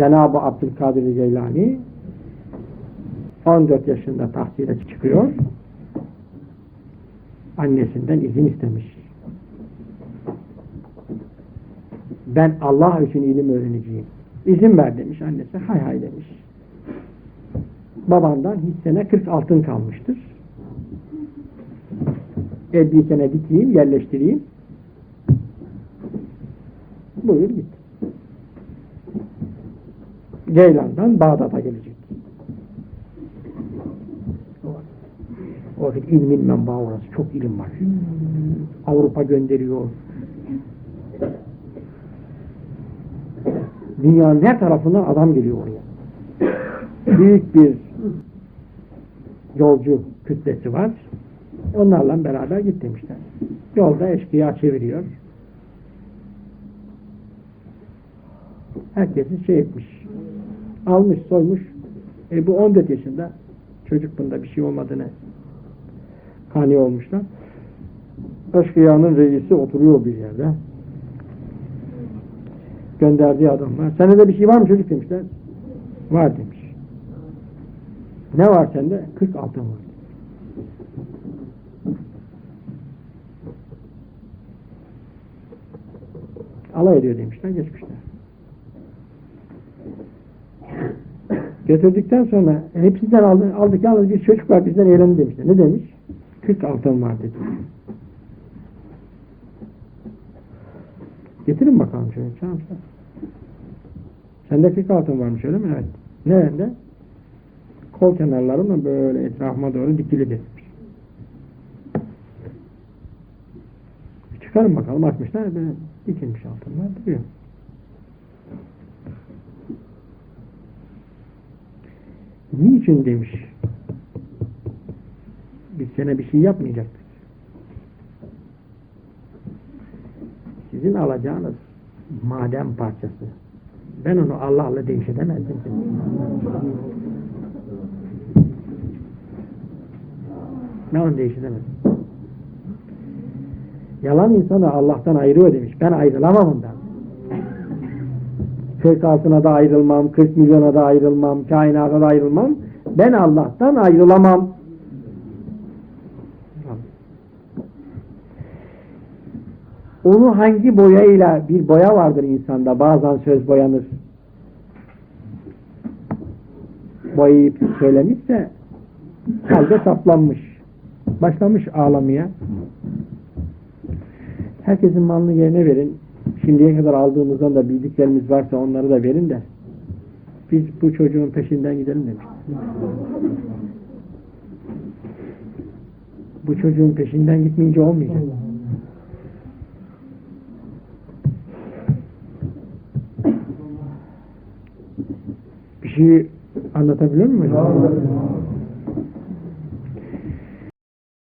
Cenab-ı Abdülkadir Geylani 14 yaşında tahsile çıkıyor. Annesinden izin istemiş. Ben Allah için ilim öğreneceğim. İzin ver demiş annesi. Hay hay demiş. Babandan hissene 40 altın kalmıştır. Elbisene dikeyim, yerleştireyim. Buyur git. Ceylan'dan Bağdat'a gelecek. O vakit ilmin menbaı orası. Çok ilim var. Avrupa gönderiyor. Dünyanın her tarafından adam geliyor oraya. Büyük bir yolcu kütlesi var. Onlarla beraber git demişler. Yolda eşkıya çeviriyor. Herkesi şey etmiş. Almış, soymuş. E bu 14 yaşında çocuk bunda bir şey olmadığını kani olmuşlar. Eşkıyanın reisi oturuyor bir yerde. Gönderdiği adamlar. Sende de bir şey var mı çocuk demişler. Var demiş. Ne var sende? 40 altın var. Alay ediyor demişler, geçmişler. Götürdükten sonra hepsinden aldı, aldık yalnız bir çocuk var bizden eğlendi demişler. Ne demiş? 40 altın var dedi. Getirin bakalım şöyle. Çağırmışlar. Sende 40 altın varmış öyle mi? Evet. Nerede? Kol kenarlarımla böyle etrafıma doğru dikili demiş. Çıkarın bakalım açmışlar böyle dikilmiş altınlar duruyor. Niçin demiş. Biz sana bir şey yapmayacaktık. Sizin alacağınız maden parçası. Ben onu Allah'la değiş edemezdim. Ben onu değiş edemezdim. Yalan insanı Allah'tan ayırıyor demiş. Ben ayrılamam ondan. 40 altına da ayrılmam, 40 milyona da ayrılmam, kainata da ayrılmam. Ben Allah'tan ayrılamam. Onu hangi boyayla bir boya vardır insanda bazen söz boyanır. Boyayıp söylemişse halde saplanmış. Başlamış ağlamaya. Herkesin malını yerine verin. Şimdiye kadar aldığımızdan da bildiklerimiz varsa onları da verin de biz bu çocuğun peşinden gidelim demiş. Bu çocuğun peşinden gitmeyince olmayacak. Bir şey anlatabiliyor muyum?